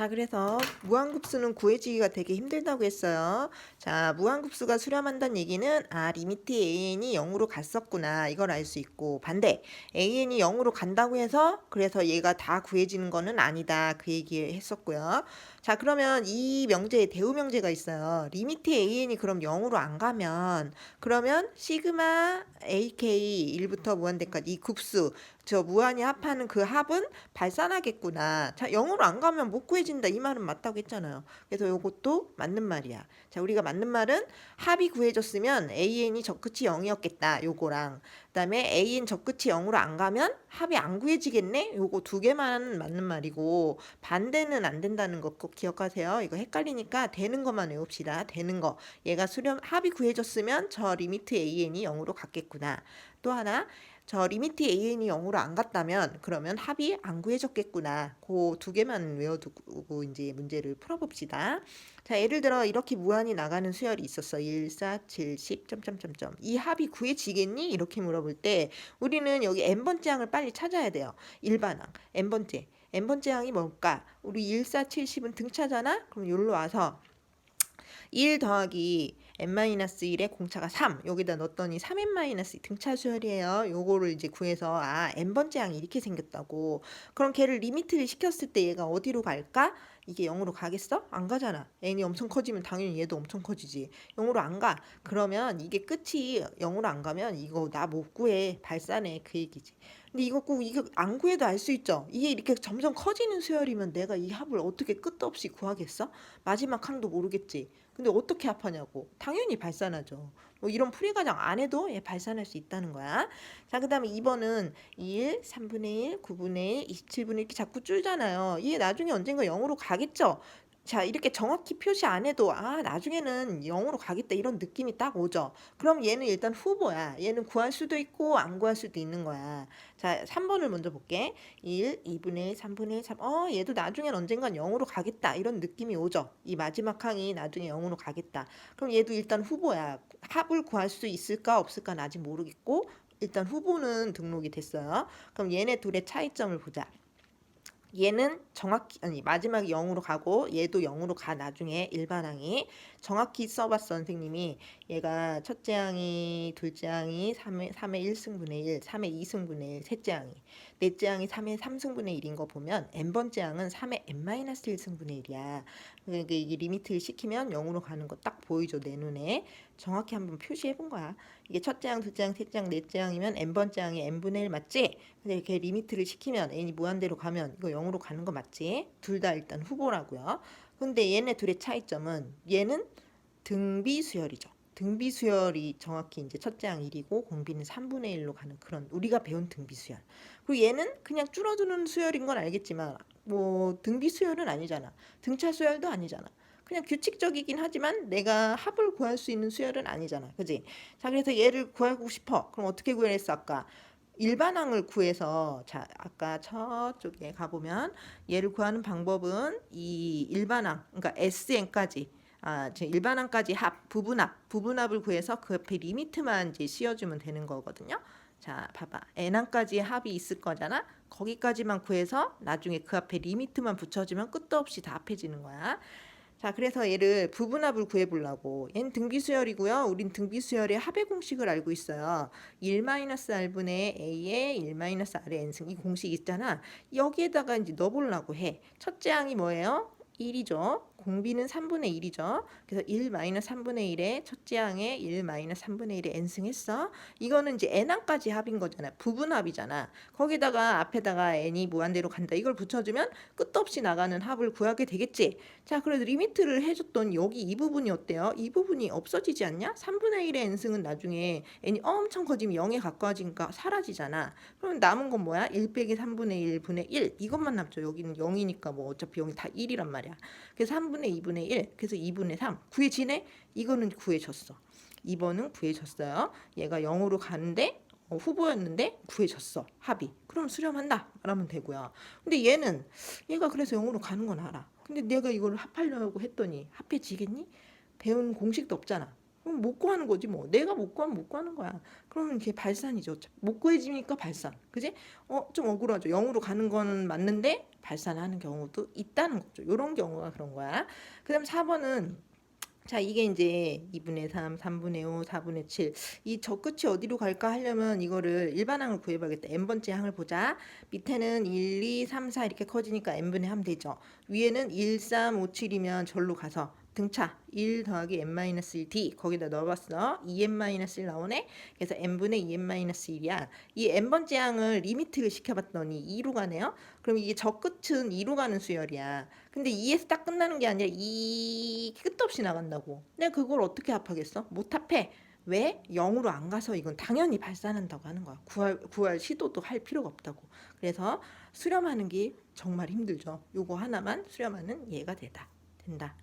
자, 그래서 무한급수는 구해지기가 되게 힘들다고 했어요. 자, 무한급수가 수렴한다는 얘기는 아, 리미트 AN이 0으로 갔었구나. 이걸 알 수 있고 반대 AN이 0으로 간다고 해서 그래서 얘가 다 구해지는 거는 아니다. 그 얘기 했었고요. 자, 그러면 이 명제에 대우 명제가 있어요. 리미트 AN이 그럼 0으로 안 가면 그러면 시그마 AK 1부터 무한대까지 이 급수 저 무한히 합하는 그 합은 발산하겠구나. 자, 0으로 안 가면 못 구해 진다. 이 말은 맞다고 했잖아요. 그래서 이것도 맞는 말이야. 자, 우리가 맞는 말은 합이 구해졌으면 AN이 적끝이 0이었겠다. 요거랑 그다음에 AN 적끝이 0으로 안 가면 합이 안 구해지겠네. 요거 두 개만 맞는 말이고 반대는 안 된다는 거 꼭 기억하세요. 이거 헷갈리니까 되는 것만 외웁시다. 되는 거. 얘가 수렴 합이 구해졌으면 저 리미트 AN이 0으로 갔겠구나. 또 하나 저 리미트 AN이 0으로 안 갔다면 그러면 합이 안 구해졌겠구나. 그 두 개만 외워두고 이제 문제를 풀어봅시다. 자, 예를 들어 이렇게 무한히 나가는 수열이 있었어. 1, 4, 7, 10, 점점점점. 이 합이 구해지겠니? 이렇게 물어볼 때 우리는 여기 n번째 항을 빨리 찾아야 돼요. 일반항, n번째. n번째 항이 뭘까? 우리 1, 4, 7, 10은 등차잖아? 그럼 여기로 와서 1 더하기 n-1의 공차가 3 여기다 넣었더니 3n-2 등차 수열이에요. 요거를 이제 구해서 아 n번째 항이 이렇게 생겼다고 그럼 걔를 리미트를 시켰을 때 얘가 어디로 갈까? 이게 0으로 가겠어? 안 가잖아. n이 엄청 커지면 당연히 얘도 엄청 커지지. 0으로 안 가. 그러면 이게 끝이 0으로 안 가면 이거 나 못 구해. 발산해. 그 얘기지. 근데 이거 꼭 이거 안 구해도 알 수 있죠. 이게 이렇게 점점 커지는 수열이면 내가 이 합을 어떻게 끝도 없이 구하겠어? 마지막 항도 모르겠지. 근데 어떻게 합하냐고. 당연히 발산하죠. 뭐 이런 풀이 과정 안 해도 얘 발산할 수 있다는 거야. 자, 그 다음에 2번은 1, 3분의 1, 9분의 1, 27분의 1 이렇게 자꾸 줄잖아요. 얘 나중에 언젠가 0으로 가겠죠. 자, 이렇게 정확히 표시 안 해도 아, 나중에는 0으로 가겠다 이런 느낌이 딱 오죠. 그럼 얘는 일단 후보야. 얘는 구할 수도 있고 안 구할 수도 있는 거야. 자, 3번을 먼저 볼게. 1, 2분의 1, 3분의 1, 3. 어, 얘도 나중엔 언젠간 0으로 가겠다. 이런 느낌이 오죠. 이 마지막 항이 나중에 0으로 가겠다. 그럼 얘도 일단 후보야. 합을 구할 수 있을까 없을까는 아직 모르겠고 일단 후보는 등록이 됐어요. 그럼 얘네 둘의 차이점을 보자. 얘는 정확히 아니 마지막에 0으로 가고 얘도 0으로 가 나중에 일반항이. 정확히 써봤어 선생님이. 얘가 첫째 항이 둘째 항이 3의, 3의 1승분의 1 3의 2승분의 1 셋째 항이. 넷째 항이 3의 3승분의 1인 거 보면 n번째 항은 3의 n-1승분의 1이야. 그러니까 이게 리미트를 시키면 0으로 가는 거 딱 보이죠 내 눈에. 정확히 한번 표시해 본 거야 이게 첫째 항, 둘째 항, 셋째 항, 넷째 항이면 n번째 항이 n분의 1 맞지? 근데 이렇게 리미트를 시키면 n이 무한대로 가면 이거 0으로 가는 거 맞지? 둘 다 일단 후보라고요. 근데 얘네 둘의 차이점은 얘는 등비 수열이죠. 등비 수열이 정확히 이제 첫째 항 1이고 공비는 3분의 1로 가는 그런 우리가 배운 등비 수열. 그리고 얘는 그냥 줄어드는 수열인 건 알겠지만 뭐 등비 수열은 아니잖아. 등차 수열도 아니잖아. 그냥 규칙적이긴 하지만 내가 합을 구할 수 있는 수열은 아니잖아. 그지? 자, 그래서 얘를 구하고 싶어. 그럼 어떻게 구했어, 아까? 일반항을 구해서 자 아까 저쪽에 가보면 얘를 구하는 방법은 이 일반항 그러니까 SN까지 아, 제 일반항까지 합 부분합 부분합을 구해서 그 옆에 리미트만 이제 씌워주면 되는 거거든요. 자 봐봐 n항까지 합이 있을 거잖아. 거기까지만 구해서 나중에 그 앞에 리미트만 붙여주면 끝도 없이 다 합해지는 거야. 자, 그래서 얘를 부분합을 구해보려고. 얘는 등비수열이고요. 우린 등비수열의 합의 공식을 알고 있어요. 1-r분의 a의 1-r의 n승. 이 공식 있잖아. 여기에다가 이제 넣어보려고 해. 첫째 항이 뭐예요? 1이죠. 공비는 3분의 1이죠. 그래서 1 마이너스 3분의 1에 첫째 항에 1 마이너스 3분의 1에 n승했어. 이거는 이제 n항까지 합인 거잖아. 부분합이잖아. 거기다가 앞에다가 n이 무한대로 간다. 이걸 붙여주면 끝도 없이 나가는 합을 구하게 되겠지. 자, 그래도 리미트를 해줬던 여기 이 부분이 어때요? 이 부분이 없어지지 않냐? 3분의 1의 n승은 나중에 n이 엄청 커지면 0에 가까워지니까 사라지잖아. 그럼 남은 건 뭐야? 1 빼기 3분의 1분의 1 이것만 남죠. 여기는 0이니까 뭐 어차피 0이 다 1이란 말이야. 그래서 3 분의 2분의 1 그래서 2분의 3 구해지네? 이거는 구해졌어. 2번은 구해졌어요. 얘가 0으로 가는데 어, 후보였는데 구해졌어. 합이. 그럼 수렴한다. 말하면 되고요. 근데 얘는 얘가 그래서 0으로 가는 건 알아. 근데 내가 이걸 합하려고 했더니 합해지겠니? 배운 공식도 없잖아. 그럼 못 구하는 거지 뭐. 내가 못 구하면 못 구하는 거야. 그러면 이게 발산이죠. 못 구해지니까 발산. 그지? 어, 좀 억울하죠. 0으로 가는 거는 맞는데 발산하는 경우도 있다는 거죠. 요런 경우가 그런 거야. 그다음 4번은 자, 이게 이제 2분의 3, 3분의 5, 4분의 7. 이저 끝이 어디로 갈까 하려면 이거를 일반항을 구해봐야겠다. n번째 항을 보자. 밑에는 1, 2, 3, 4 이렇게 커지니까 n분의 하면 되죠. 위에는 1, 3, 5, 7이면 절로 가서 등차 1 더하기 n-1d 거기다 넣어봤어. 2n-1 나오네. 그래서 n분의 2n-1이야. 이 n번째 항을 리미트를 시켜봤더니 2로 가네요. 그럼 이게 저 끝은 2로 가는 수열이야. 근데 2에서 딱 끝나는 게 아니라 2 끝도 없이 나간다고. 내가 그걸 어떻게 합하겠어? 못 합해. 왜? 0으로 안 가서 이건 당연히 발산한다고 하는 거야. 구할, 구할 시도도 할 필요가 없다고. 그래서 수렴하는 게 정말 힘들죠. 요거 하나만 수렴하는 예가 되다. 된다.